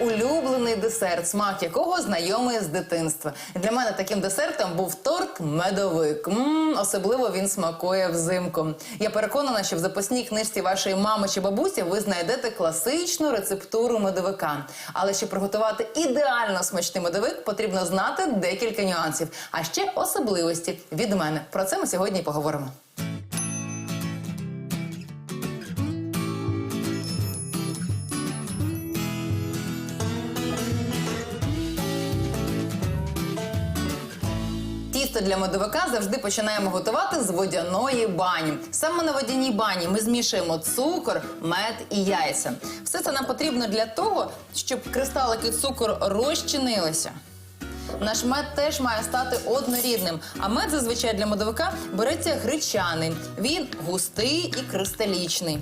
улюблений десерт, смак якого знайомий з дитинства. Для мене таким десертом був торт медовик. м особливо він смакує взимку. Я переконана, що в запасній книжці вашої мами чи бабусі ви знайдете класичну рецептуру медовика. Але щоб приготувати ідеально смачний медовик, потрібно знати декілька нюансів, а ще особливості від мене. Про це ми сьогодні поговоримо. Тісто для медовика завжди починаємо готувати з водяної бані. Саме на водяній бані ми змішуємо цукор, мед і яйця. Все це нам потрібно для того, щоб кристалики цукру розчинилися. Наш мед теж має стати однорідним, а мед зазвичай для медовика береться гречаний. Він густий і кристалічний.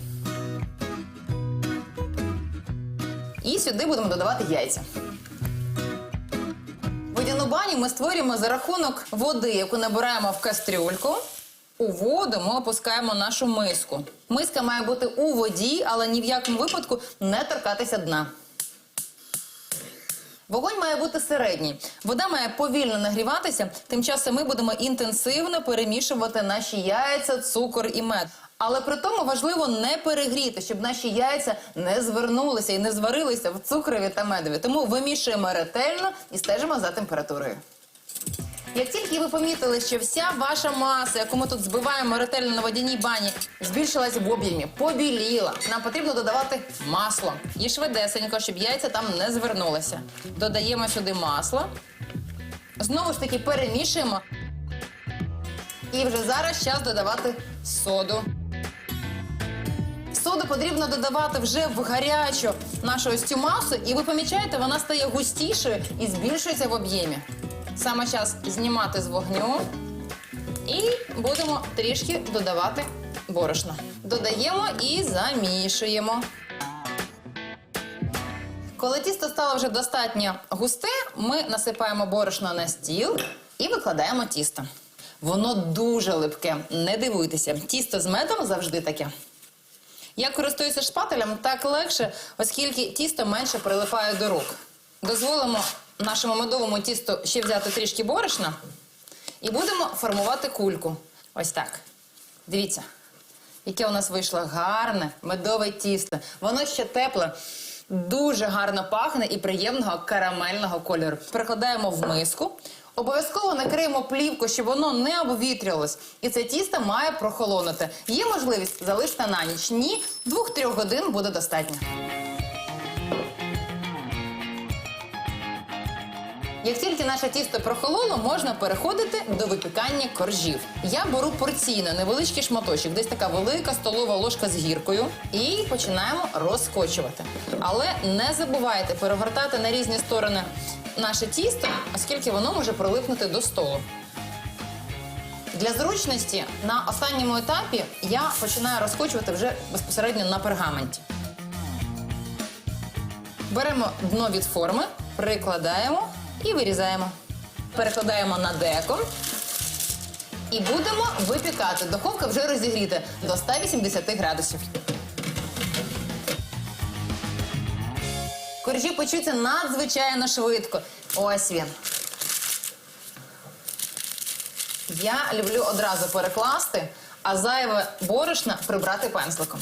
І сюди будемо додавати яйця. Баню ми створюємо за рахунок води, яку набираємо в кастрюльку. У воду ми опускаємо нашу миску. Миска має бути у воді, але ні в якому випадку не торкатися дна. Вогонь має бути середній. Вода має повільно нагріватися. Тим часом ми будемо інтенсивно перемішувати наші яйця, цукор і мед. Але при тому важливо не перегріти, щоб наші яйця не звернулися і не зварилися в цукрові та медові. Тому вимішуємо ретельно і стежимо за температурою. Як тільки ви помітили, що вся ваша маса, яку ми тут збиваємо ретельно на водяній бані, збільшилась в об'ємі, побіліла, нам потрібно додавати масло. І швидесенько, щоб яйця там не звернулися. Додаємо сюди масло. Знову ж таки перемішуємо. І вже зараз час додавати соду. Соду потрібно додавати вже в гарячу нашу ось цю масу, і ви помічаєте, вона стає густішою і збільшується в об'ємі. Саме час знімати з вогню і будемо трішки додавати борошно. Додаємо і замішуємо. Коли тісто стало вже достатньо густе, ми насипаємо борошно на стіл і викладаємо тісто. Воно дуже липке, не дивуйтеся. Тісто з медом завжди таке. Я користуюся шпателем так легше, оскільки тісто менше прилипає до рук. Дозволимо нашому медовому тісту ще взяти трішки борошна і будемо формувати кульку. Ось так. Дивіться, яке у нас вийшло гарне медове тісто. Воно ще тепле, дуже гарно пахне і приємного карамельного кольору. Перекладаємо в миску. Обов'язково накриємо плівку, щоб воно не обвітрювалось. І це тісто має прохолонути. Є можливість залишити на ніч. Ні, 2-3 годин буде достатньо. Як тільки наше тісто прохололо, можна переходити до випікання коржів. Я беру порційно невеличкий шматочок, десь така велика столова ложка з гіркою, і починаємо розкочувати. Але не забувайте перегортати на різні сторони наше тісто, оскільки воно може прилипнути до столу. Для зручності на останньому етапі я починаю розкочувати вже безпосередньо на пергаменті. Беремо дно від форми, прикладаємо і вирізаємо. Перекладаємо на деко. І будемо випікати. Духовка вже розігріта до 180 градусів. Коржі печуться надзвичайно швидко. Ось він. Я люблю одразу перекласти, а зайве борошна прибрати пензликом.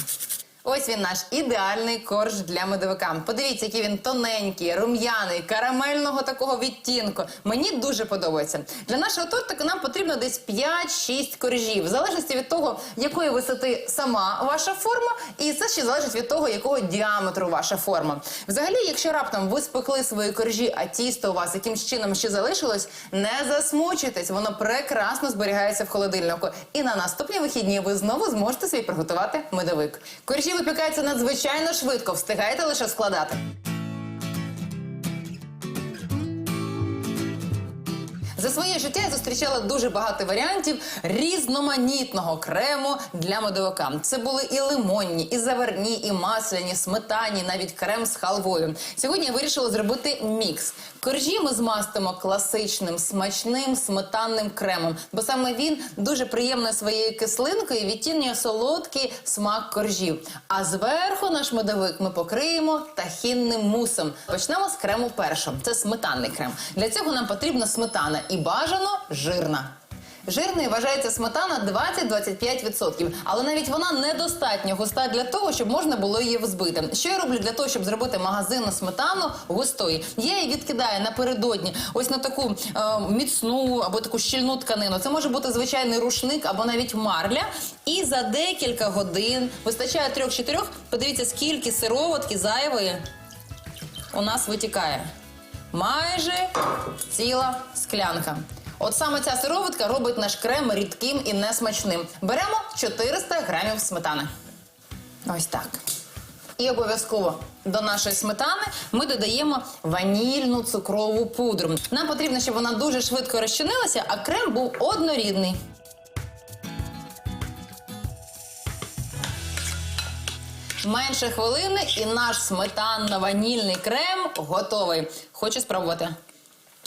Ось він наш ідеальний корж для медовика. Подивіться, який він тоненький, рум'яний, карамельного такого відтінку. Мені дуже подобається. Для нашого тортика нам потрібно десь 5-6 коржів, в залежності від того, якої висоти сама ваша форма, і це ще залежить від того, якого діаметру ваша форма. Взагалі, якщо раптом ви спекли свої коржі, а тісто у вас якимсь чином ще залишилось, не засмучуйтесь, воно прекрасно зберігається в холодильнику. І на наступні вихідні ви знову зможете собі приготувати медовик. Коржі випікаються надзвичайно швидко, встигайте лише складати. За своє життя я зустрічала дуже багато варіантів різноманітного крему для медовика. Це були і лимонні, і заварні, і масляні, сметані, навіть крем з халвою. Сьогодні я вирішила зробити мікс. Коржі ми змастимо класичним смачним сметанним кремом, бо саме він дуже приємно своєю кислинкою відтінює солодкий смак коржів. А зверху наш медовик ми покриємо тахінним мусом. Почнемо з крему першого. Це сметанний крем. Для цього нам потрібна сметана і бажано жирна. Жирною вважається сметана 20-25%, але навіть вона недостатньо густа для того, щоб можна було її взбити. Що я роблю для того, щоб зробити магазинну сметану густою? Я її відкидаю напередодні, ось на таку е, міцну або таку щільну тканину. Це може бути звичайний рушник або навіть марля. І за декілька годин вистачає трьох-чотирьох. Подивіться, скільки сироватки зайвої у нас витікає. Майже ціла склянка. От саме ця сироватка робить наш крем рідким і несмачним. Беремо 400 грамів сметани. Ось так. І обов'язково до нашої сметани ми додаємо ванільну цукрову пудру. Нам потрібно, щоб вона дуже швидко розчинилася, а крем був однорідний. Менше хвилини і наш сметанно-ванільний крем готовий. Хочу спробувати.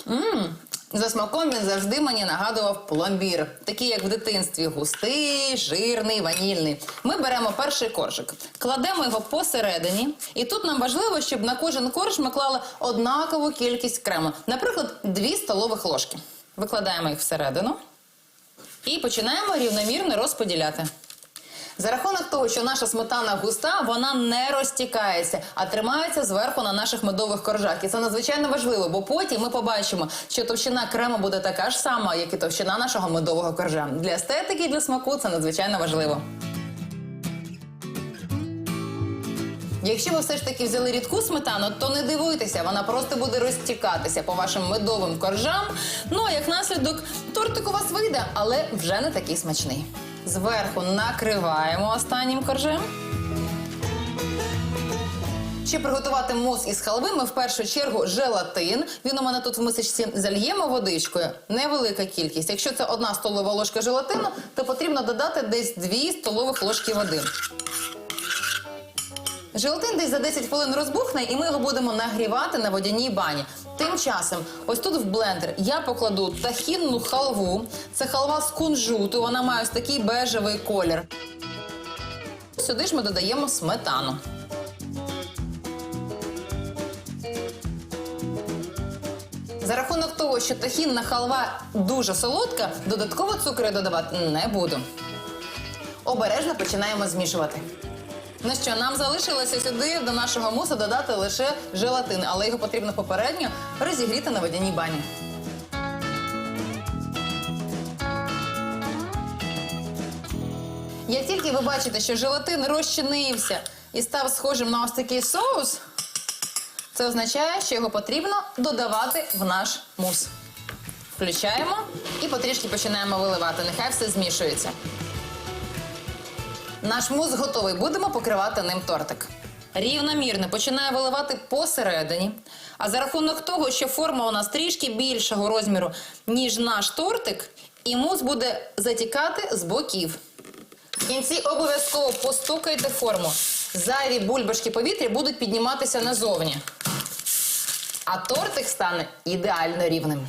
Мм, за смаком він завжди мені нагадував пломбір, такий як в дитинстві, густий, жирний, ванільний. Ми беремо перший коржик, кладемо його посередині, і тут нам важливо, щоб на кожен корж ми клали однакову кількість крему, наприклад, 2 столових ложки. Викладаємо їх всередину і починаємо рівномірно розподіляти. За рахунок того, що наша сметана густа, вона не розтікається, а тримається зверху на наших медових коржах. І це надзвичайно важливо, бо потім ми побачимо, що товщина крему буде така ж сама, як і товщина нашого медового коржа. Для естетики і для смаку це надзвичайно важливо. Якщо ви все ж таки взяли рідку сметану, то не дивуйтеся, вона просто буде розтікатися по вашим медовим коржам. Ну а як наслідок, тортик у вас вийде, але вже не такий смачний. Зверху накриваємо останнім коржем. Щоб приготувати мус із халви, ми в першу чергу желатин. Він у мене тут в мисочці зальємо водичкою. Невелика кількість. Якщо це одна столова ложка желатину, то потрібно додати десь 2 столових ложки води. Желатин десь за 10 хвилин розбухне, і ми його будемо нагрівати на водяній бані. Тим часом, ось тут в блендер я покладу тахінну халву. Це халва з кунжуту, вона має ось такий бежевий колір. Сюди ж ми додаємо сметану. За рахунок того, що тахінна халва дуже солодка, додатково цукру я додавати не буду. Обережно починаємо змішувати. Ну що, нам залишилося сюди до нашого мусу додати лише желатин, але його потрібно попередньо розігріти на водяній бані. Як тільки ви бачите, що желатин розчинився і став схожим на ось такий соус, це означає, що його потрібно додавати в наш мус. Включаємо і потрішки починаємо виливати. Нехай все змішується. Наш мус готовий. Будемо покривати ним тортик. Рівномірно починає виливати посередині. А за рахунок того, що форма у нас трішки більшого розміру, ніж наш тортик, і мус буде затікати з боків. В кінці обов'язково постукайте форму. Зайві бульбашки повітря будуть підніматися назовні. А тортик стане ідеально рівним.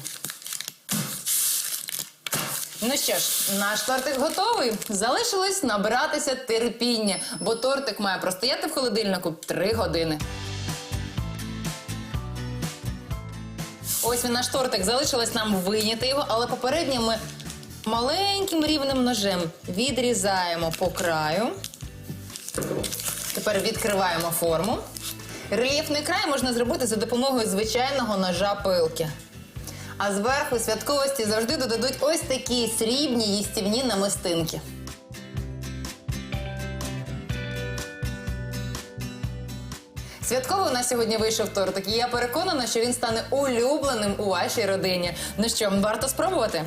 Ну що ж, наш тортик готовий. Залишилось набиратися терпіння, бо тортик має простояти в холодильнику 3 години. Ось він наш тортик. Залишилось нам вийняти його, але попередньо ми маленьким рівним ножем відрізаємо по краю. Тепер відкриваємо форму. Рельєфний край можна зробити за допомогою звичайного ножа пилки. А зверху святковості завжди додадуть ось такі срібні їстівні намистинки. Святково у нас сьогодні вийшов тортик, і я переконана, що він стане улюбленим у вашій родині. Ну що, варто спробувати?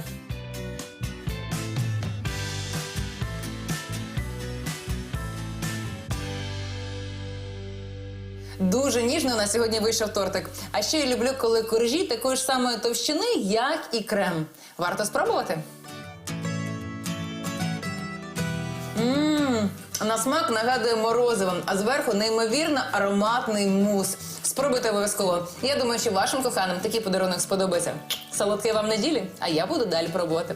Дуже ніжний у нас сьогодні вийшов тортик. А ще я люблю, коли коржі такої ж самої товщини, як і крем. Варто спробувати. Мм, на смак нагадує морозиво, а зверху неймовірно ароматний мус. Спробуйте обов'язково. Я думаю, що вашим коханим такий подарунок сподобається. Солодкої вам неділі, а я буду далі пробувати.